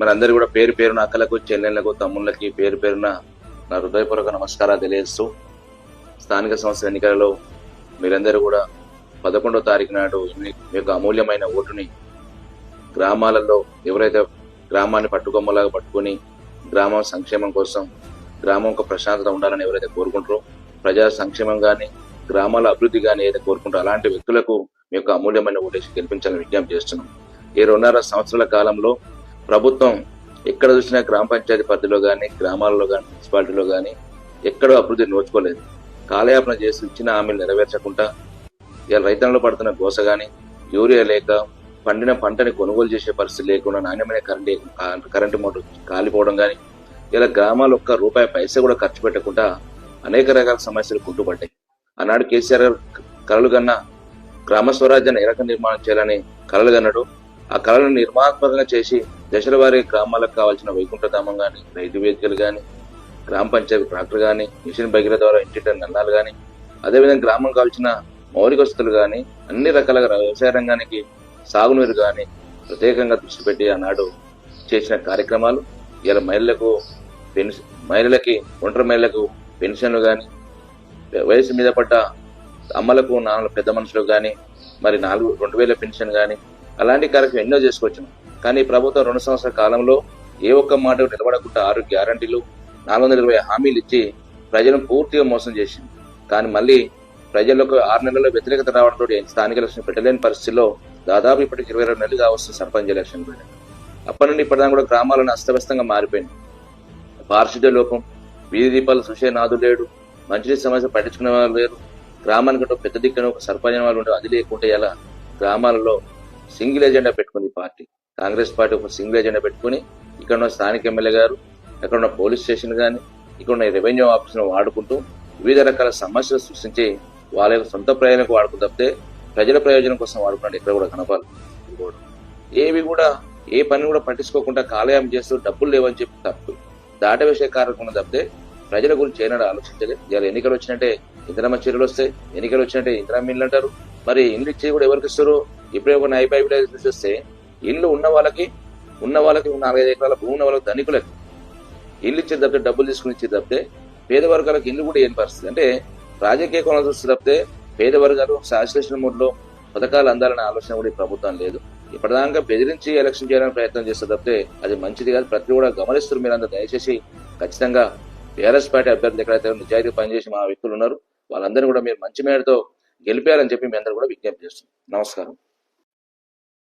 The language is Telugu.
మరి అందరు కూడా పేరు పేరున అక్కలకు చెల్లెళ్ళకు తమ్ముళ్ళకి పేరు పేరున నా హృదయపూర్వక నమస్కారాలు తెలియజేస్తూ స్థానిక సంస్థల ఎన్నికలలో మీరందరూ కూడా పదకొండో తారీఖు నాడు మీ యొక్క అమూల్యమైన ఓటుని గ్రామాలలో ఎవరైతే గ్రామాన్ని పట్టుకొమ్మలాగా పట్టుకొని గ్రామం సంక్షేమం కోసం గ్రామం ఒక ప్రశాంతత ఉండాలని ఎవరైతే కోరుకుంటారో ప్రజా సంక్షేమం కానీ గ్రామాల అభివృద్ధి కానీ ఏదైతే కోరుకుంటారో అలాంటి వ్యక్తులకు మీ యొక్క అమూల్యమైన ఓటేసి గెలిపించాలని విజ్ఞప్తి చేస్తున్నాం. ఈ రెండున్నర సంవత్సరాల కాలంలో ప్రభుత్వం ఎక్కడ చూసినా గ్రామ పంచాయతీ పరిధిలో కానీ గ్రామాల్లో కానీ మున్సిపాలిటీలో కానీ ఎక్కడో అభివృద్ధి నోచుకోలేదు. కాలయాపన చేసి ఇచ్చిన హామీలు నెరవేర్చకుండా ఇవాళ రైతన్నలు పడుతున్న గోస కానీ యూరియా లేక పండిన పంటని కొనుగోలు చేసే పరిస్థితి లేకుండా నాణ్యమైన కరెంట్ కరెంటు మోటార్ కాలిపోవడం కానీ ఇలా గ్రామాలు ఒక్క రూపాయి పైసా కూడా ఖర్చు పెట్టకుండా అనేక రకాల సమస్యలు కుంటుపడ్డాయి. ఆనాడు కేసీఆర్ గారు కలలు కన్నా గ్రామ స్వరాజ్యాన్ని ఏ రకంగా నిర్మాణం చేయాలని కలలు కన్నాడు ఆ కళలను నిర్మాణాత్మకంగా చేసి దశల వారి గ్రామాలకు కావాల్సిన వైకుంఠధామం కానీ రైతు వేదికలు కానీ గ్రామ పంచాయతీ ట్రాక్టర్ కానీ మిషన్ బైకుల ద్వారా ఇంటింటి నన్నాలు కానీ అదేవిధంగా గ్రామం కావాల్సిన మౌలిక వసతులు కానీ అన్ని రకాల వ్యవసాయ రంగానికి సాగునీరు కానీ ప్రత్యేకంగా దృష్టి పెట్టి ఆనాడు చేసిన కార్యక్రమాలు ఇలా మహిళలకు పెన్షన్ మహిళలకి ఒంటరి మహిళలకు పెన్షన్లు కానీ వయసు మీద పడ్డ అమ్మలకు నాన్న పెద్ద మనుషులకు కానీ మరి నాలుగు రెండు వేల పెన్షన్ కానీ అలాంటి కార్యక్రమం ఎన్నో చేసుకోవచ్చును కానీ ప్రభుత్వం రెండు సంవత్సరాల కాలంలో ఏ ఒక్క మాట నిలబడకుండా ఆరు గ్యారంటీలు నాలుగు వందల ఇరవై హామీలు ఇచ్చి ప్రజలను పూర్తిగా మోసం చేసింది. కానీ మళ్ళీ ప్రజలకు ఆరు నెలల్లో వ్యతిరేకత రావడంతో స్థానిక ఎలక్షన్ పెట్టలేని పరిస్థితిలో దాదాపు ఇప్పటికి ఇరవై రెండు నెలలుగా వస్తుంది సర్పంచ్ ఎలక్షన్ అప్పటి నుండి ఇప్పటిదాకా కూడా గ్రామాలను అస్తవ్యస్తంగా మారిపోయింది. పారిశుద్ధ్య లోపం వీధి దీపాలు చూసే నాదు లేడు మంచినీటి సమస్య పట్టించుకునే వాళ్ళు లేరు గ్రామానికి పెద్ద దిక్కున ఒక సర్పంచ్ వాళ్ళు ఉంటే అది లేకుంటే ఎలా గ్రామాలలో సింగిల్ ఎజెండా పెట్టుకుంది పార్టీ. కాంగ్రెస్ పార్టీ ఒక సింగిల్ ఎజెండా పెట్టుకుని ఇక్కడ ఉన్న స్థానిక ఎమ్మెల్యే గారు ఇక్కడ ఉన్న పోలీస్ స్టేషన్ కానీ ఇక్కడ ఉన్న రెవెన్యూ ఆఫీసును వాడుకుంటూ వివిధ రకాల సమస్యలు సృష్టించి వాళ్ళ యొక్క సొంత ప్రయోజనం వాడుకు తప్పితే ప్రజల ప్రయోజనం కోసం వాడుకున్నాడు ఇక్కడ కూడా కనపాలి ఏవి కూడా ఏ పని కూడా పట్టించుకోకుండా కాలయాం చేస్తూ డబ్బులు లేవని చెప్పి తప్పు. దాటవేసే కార్యక్రమం తప్పితే ప్రజల గురించి ఏనాడు ఆలోచించలేదు. ఇవాళ ఎన్నికలు వచ్చినట్టే ఇంద్రమ చీరలు వస్తాయి ఎన్నికలు వచ్చినట్టే ఇందిరా మిల్లు అంటారు. మరి ఇండ్లు ఇచ్చి కూడా ఎవరికి ఇస్తారు? ఇప్పుడే ఒక నైపై చూస్తే ఇల్లు ఉన్న వాళ్ళకి ఉన్న వాళ్ళకి నాలుగైదు ఎకరాల భూమి ఉన్న వాళ్ళకి ధనికులకు ఇల్లు ఇచ్చే తప్పితే డబ్బులు తీసుకుని ఇచ్చే తప్పితే పేద వర్గాలకు ఇల్లు కూడా ఏం పరిస్థితి? అంటే రాజకీయ కోణం చూస్తే తప్పితే పేద వర్గాలు శాశ్వత మూడ్లో పథకాలు అందాలనే ఆలోచన కూడా ఈ ప్రభుత్వం లేదు. ఇప్పటిదాకా బెదిరించి ఎలక్షన్ చేయాలని ప్రయత్నం చేస్తే తప్పితే అది మంచిది కాదు. ప్రతి కూడా గమనిస్తారు మీరంతా దయచేసి ఖచ్చితంగా టీఆర్ఎస్ పార్టీ అభ్యర్థులు ఎక్కడైతే నిజాయితీ పనిచేసి మా వ్యక్తులు ఉన్నారు. వాళ్ళందరినీ కూడా మీరు మంచి మేడతో గెలిపారని చెప్పి మీ అందరూ కూడా విజ్ఞప్తి చేస్తున్నాం నమస్కారం.